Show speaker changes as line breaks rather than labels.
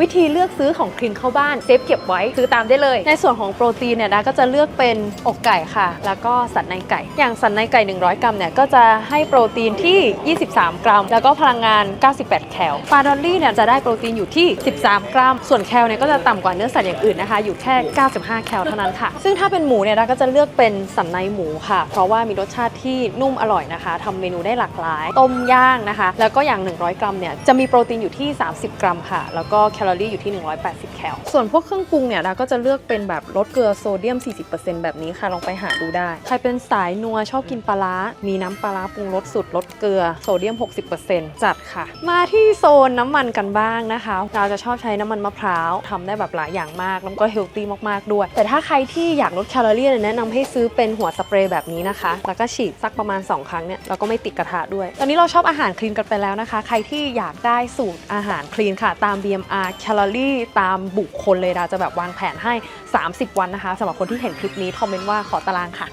วิธีเลือกซื้อของคลีนเข้าบ้านเซฟเก็บไว้ซื้อตามได้เลย ในส่วนของโปรตีนเนี่ยนะก็จะเลือกเป็นอกไก่ค่ะ แล้วก็สันในไก่ อย่างสันในไก่ 100 กรัมเนี่ยก็จะให้โปรตีนที่ 23 กรัม แล้วก็พลังงาน 98 แคลปลาดอลลี่เนี่ยจะได้โปรตีนอยู่ที่ 13 กรัม ส่วนแคลเนี่ยก็จะต่ำกว่าเนื้อสัตว์อย่างอื่นนะคะ อยู่แค่ 95 แคลเท่านั้นค่ะ ซึ่งถ้าเป็นหมูเนี่ยนะก็จะเลือกเป็นสันในหมูค่ะ เพราะว่ามีรสชาติที่นุ่มอร่อยนะคะทำเมนูได้หลากหลาย ต้มย่างนะคะ แล้วก็อย่าง 100 กรัมเนี่ยจะมีโปรตีนอยู่ที่ 30 กรัมค่ะ แล้วก็แลอรี่อยู่ที่ 180 แคล ส่วนพวกเครื่องปรุงเนี่ยเราก็จะเลือกเป็นแบบลดเกลือโซเดียม 40%แบบนี้ค่ะ ลองไปหาดูได้ ใครเป็นสายนัวชอบกินปลาร้า มีน้ำปลาร้าปรุงรสสุดลดเกลือโซเดียม 60%จัดค่ะ มาที่โซนน้ำมันกันบ้างนะคะ เราจะชอบใช้น้ำมันมะพร้าวทำได้แบบหลายอย่างมาก แล้วก็เฮลตี้มากๆด้วย แต่ถ้าใครที่อยากลดแคลอรี่แนะนำให้ซื้อเป็นหัวสเปรย์แบบนี้นะคะ แล้วก็ฉีดสักประมาณ 2 ครั้งเนี่ยแล้วก็ไม่ติดกระทะด้วย ตอนนี้เราชอบอาหารคลีนกันไปแล้วนะคะ ใครที่อยากได้สูตรอาหารคลีนค่ะ ตาม BMR แคลอรี่ตามบุคคลเลยดาจะแบบวางแผนให้ 30 วันนะคะสำหรับคนที่เห็นคลิปนี้คอมเมนต์ว่าขอตารางค่ะ